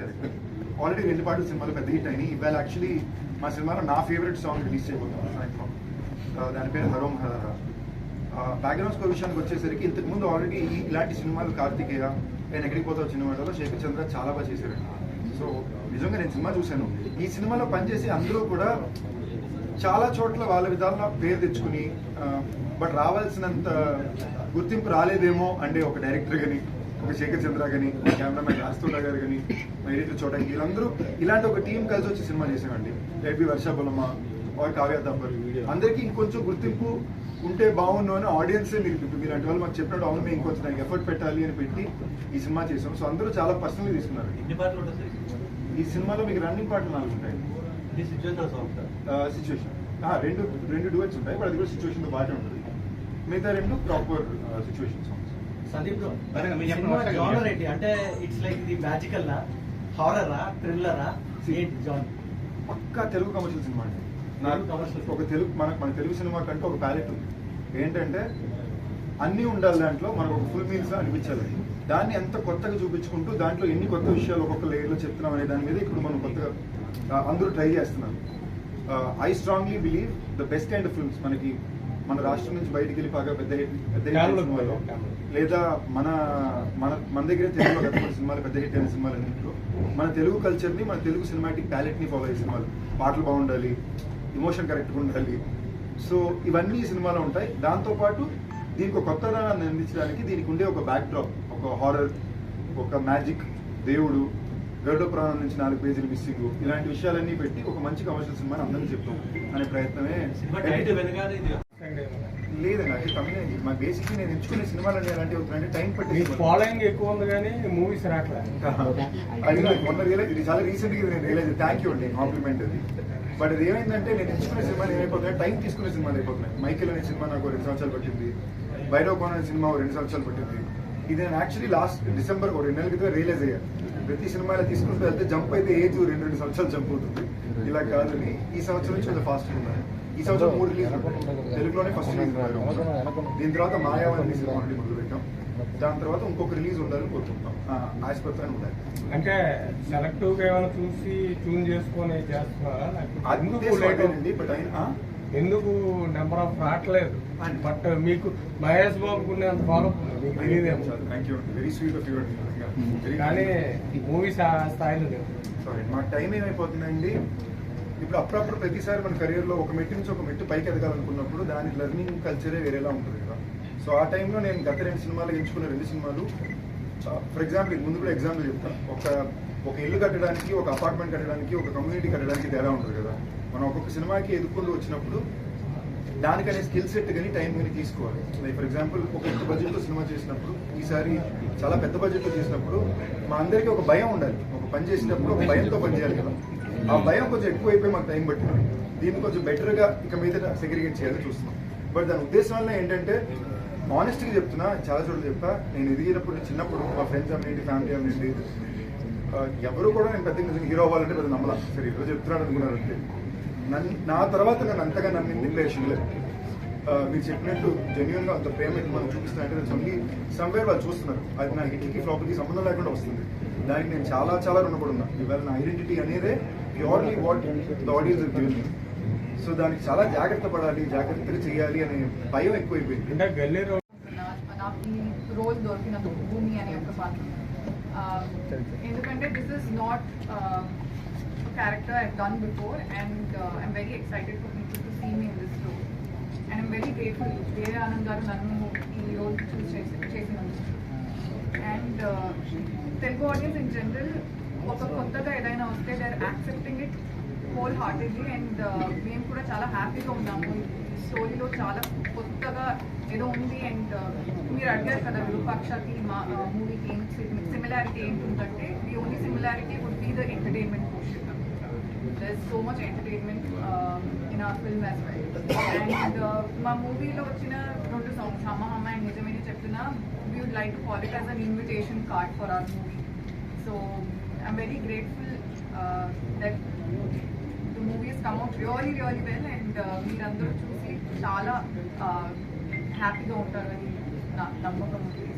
Director already రెండు పాటలు సినిమాలు పెద్ద హిట్ అయినాయి. ఇవాళ యాక్చువల్లీ మా సినిమాలో నా ఫేవరెట్ సాంగ్ రిలీజ్ చేయబోతున్నాను సాయంత్రం దాని పేరు హరోం హరహర బ్యాక్గ్రౌండ్ స్కోర్ విషయానికి వచ్చేసరికి ఇంతకుముందు ఆల్రెడీ ఆల్రెడీ ఇలాంటి సినిమాలు కార్తికేయ నేను ఎక్కడికి పోతావు సినిమాలో శేఖర్ చంద్ర చాలా బాగా చేశారు. సో నిజంగా నేను సినిమా చూశాను. ఈ సినిమాలో పనిచేసి అందరూ కూడా చాలా చోట్ల వాళ్ళ విధాలుగా పేరు తెచ్చుకుని బట్ రావాల్సినంత గుర్తింపు రాలేదేమో అంటే ఒక డైరెక్టర్ కానీ ఒక శేఖర్ చంద్ర కానీ కెమెరామెన్ రాస్తోడా గారు కానీ ఎడిటర్ చోట వీళ్ళందరూ ఇలాంటి ఒక టీం కలిసి వచ్చి సినిమా చేసామండి ఏపీ వర్ష బొలమ ఆర్ కావ్య తప్పర్ అందరికీ ఇంకొంచెం గుర్తింపు ఉంటే బాగుండు అని ఆడియన్స్ మీరు మీలాంటి వాళ్ళు మాకు చెప్పినట్టు అవును మేము ఇంకొంచెం దానికి ఎఫర్ట్ పెట్టాలి అని పెట్టి ఈ సినిమా చేసాం సో అందరూ చాలా పర్సనల్గా తీసుకున్నారు. ఈ సినిమాలో? మీకు రన్నింగ్ పాటలు నాలుగు ఉంటాయి. సిచ్యువేషన్ రెండు రెండు డువెట్స్ ఉంటాయి బట్ అది కూడా సిచ్యువేషన్తో బాగానే ఉంటుంది. మిగతా రెండు proper situation songs Sandeep genre. ఏంటి? అంటే ఇట్స్ లైక్ ఇది మ్యాజికల్ హారరా థ్రిల్లరా ఏంటి జాన్ పక్కా తెలుగు కమర్షియల్ సినిమా అండి. నాకు commercial. ఒక తెలుగు మనకు మన తెలుగు సినిమా కంటే ఒక ప్యాలెట్ ఉంది. ఏంటంటే అన్నీ ఉండాలి దాంట్లో మనకు ఒక ఫుల్ మీల్స్ అనిపించాలి. దాన్ని ఎంత కొత్తగా చూపించుకుంటూ దాంట్లో ఎన్ని కొత్త విషయాలు ఒక్కొక్క లేయర్లో చెప్తున్నాం అనే దాని మీద ఇప్పుడు మనం కొత్తగా అందరూ ట్రై చేస్తున్నారు. I strongly believe the best kind of films మనకి మన రాష్ట్రం నుంచి బయటికి వెళ్ళి బాగా పెద్ద hit- పెద్ద. లేదా మన మన మన దగ్గర తెలుగులో గత సినిమాలు పెద్ద హిట్ అయిన సినిమాలు అన్నింటిలో మన తెలుగు కల్చర్ని మన తెలుగు సినిమాటిక్ ప్యాలెట్ని ఫాలో అయ్యే సినిమాలు. పాటలు బాగుండాలి ఇమోషన్ కరెక్ట్గా ఉండాలి. సో ఇవన్నీ సినిమాలో ఉంటాయి. దాంతోపాటు దీనికి ఒక కొత్త దానాన్ని అందించడానికి దీనికి ఉండే ఒక బ్యాక్ డ్రాప్ ఒక హారర్ ఒక మ్యాజిక్ దేవుడు గరుడ ప్రాణం నుంచి నాలుగు పేజీలు మిస్సింగ్ ఇలాంటి విషయాలన్నీ పెట్టి ఒక మంచి కమర్షియల్ సినిమాని అందరికీ చెప్తాం అనే ప్రయత్నమే సినిమా టైటిల్ వెనకాల ఇది లేదండి అది తమిళ మా బేసిక్లీ నేను ఎంచుకునే సినిమాలు అలాంటివి అవుతున్నాయంటే టైం పట్టి మీ సినిమాలు. ఫాలోయింగ్ ఎక్కువ ఉంది కానీ మూవీస్ రావట్లేదు అది నాకు మొన్న రియలైజ్ ఇది చాలా రీసెంట్గా నేను రియలైజ్ థ్యాంక్ యూ అండి కాంప్లిమెంట్ అది. బట్ అది ఏమైందంటే నేను ఎంచుకునే సినిమాలు ఏమైపోతున్నాయి టైం తీసుకునే సినిమాలు అయిపోతున్నాయి. మైకిల్ అనే సినిమా నాకు రెండు సంవత్సరాలు పట్టింది భైరవ్ కోన్ అనే సినిమా రెండు సంవత్సరాలు పట్టింది. ఇది నేను యాక్చువల్లీ లాస్ట్ డిసెంబర్ ఒక రెండు నెలల క్రితం రియలైజ్ అయ్యా. ప్రతి సినిమా ఇలా తీసుకుంటూ వెళ్తే జంప్ అయితే ఏజ్ రెండు రెండు సంవత్సరాలు జంప్ అవుతుంది. ఇలా కాదని ఈ సంవత్సరం నుంచి కొంచెం ఫాస్ట్ ఉన్నాను ఈ సంవత్సరం మూడు రిలీజ్ తెలుగులోనే ఫస్ట్ రిలీజ్ దీని తర్వాత మాయావతి సినిమా నుండి మొదలు పెట్టాం దాని తర్వాత ఇంకొక రిలీజ్ ఉండాలని కోరుకుంటాం ఆసుపత్రి ఉండాలి. అంటే సెలెక్టివ్గా ఏమైనా చూసి ట్యూన్ చేసుకొని చేస్తున్నారా బట్ ఆయన ఆ? ఎందుకు నెంబర్ ఆఫ్ రావట్లేదు? బట్ మీకు మహేష్ బాబుకు ఉన్నంత ఫాలో మీకు తెలియదేమో థ్యాంక్ యూ అండి వెరీ స్వీట్ ఆఫ్ కానీ మూవీస్ ఆ స్థాయిలో లేవు. సారీ మా టైం ఏమైపోతుందండి? ఇప్పుడు అప్పుడప్పుడు ప్రతిసారి మన కెరియర్లో ఒక మెట్టు నుంచి ఒక మెట్టు పైకి ఎదగాలనుకున్నప్పుడు దాని లెర్నింగ్ కల్చరే వేరేలా ఉంటుంది కదా. సో ఆ టైంలో నేను గత రెండు సినిమాలు ఎంచుకున్న రెండు సినిమాలు Uh, ఫర్ ఎగ్జాంపుల్ ముందు కూడా ఎగ్జాంపుల్ చెప్తాను. ఒక ఒక ఇల్లు కట్టడానికి ఒక అపార్ట్మెంట్ కట్టడానికి ఒక కమ్యూనిటీ కట్టడానికి తేడా ఉంటుంది కదా. మనం ఒక్కొక్క సినిమాకి ఎదుర్కొంటూ వచ్చినప్పుడు దానికనే స్కిల్ సెట్ కానీ టైం కానీ తీసుకోవాలి. లైక్ ఫర్ ఎగ్జాంపుల్ ఒక పెద్ద బడ్జెట్లో సినిమా చేసినప్పుడు ఈసారి చాలా పెద్ద బడ్జెట్లో చేసినప్పుడు మా అందరికీ ఒక భయం ఉండాలి. ఒక పని చేసినప్పుడు ఒక భయంతో పని చేయాలి కదా. ఆ భయం కొంచెం ఎక్కువైపోయి మాకు టైం పట్టింది. దీన్ని కొంచెం బెటర్గా ఇక మీద సెగ్రిగేట్ చేయాలని చూస్తున్నాం. బట్ దాని ఉద్దేశం వల్ల ఏంటంటే ఆనెస్ట్గా చెప్తున్నా చాలా చోట్ల చెప్పా. నేను ఎదిగినప్పుడు చిన్నప్పుడు మా ఫ్రెండ్స్ అమ్మింటి ఫ్యామిలీ అమ్మింటి ఎవరు కూడా నేను పెద్ద నిజంగా హీరో అవ్వాలంటే పెద్ద నమ్మలా. సరే ఈరోజు చెప్తున్నాను అనుకున్నారు అంతే. నన్ను నా తర్వాత నన్ను అంతగా నన్ను నింపేషన్లే మీరు చెప్పినట్టు జెన్యున్గా అంత ప్రేమ ఇట్లా మనం చూపిస్తున్నట్టు ఓన్లీ సమ్వేర్ వాళ్ళు చూస్తున్నారు. అది నా హిట్కి ఫ్లాప్కి సంబంధం లేకుండా వస్తుంది. దానికి నేను చాలా చాలా రుణపడున్నా. ఇవాళ నా ఐడెంటిటీ అనేదే purely what the audience given so దానికి చాలా జాగ్రత్త పడాలి జాగ్రత్తగా చేయాలి అనే భయం ఎక్కువైపోయింది. అంటే గల్లీ నాకు ఈ రోల్ దొరికినందుకు భూమి అనే ఒక పాత్ర ఎందుకంటే this is not character I done before and I'm very excited for people to see me in this role and I'm very grateful వేరే ఆనంద్ గారు నన్ను ఈ రోల్ చూస్ చేసి చేసినందుకు. And uh, Telugu audience in general ఒక కొత్తగా ఏదైనా వస్తే they are accepting it whole heartedly and మేము కూడా చాలా హ్యాపీగా ఉన్నాము. స్టోరీలో చాలా కొత్తగా ఏదో ఉంది అండ్ uh, మీరు అడిగారు కదా విరూపాక్షకి మా uh, మూవీకి ఏం సిమిలారిటీ ఏంటి ఉందంటే the only similarity would be the entertainment portion there so much entertainment in ఆ ఫిల్మ్ యాజ్ వెల్ అండ్ మా మూవీలో వచ్చిన రెండు సాంగ్స్ అమ్మ అమ్మ అండ్ నిజమైన చెప్తున్నా we would like to call it as an invitation card for our movie so I'm very grateful that come out really really well and మీరందరూ చూసి చాలా uh, హ్యాపీగా ఉంటారని నా నమ్మకం ఉంది.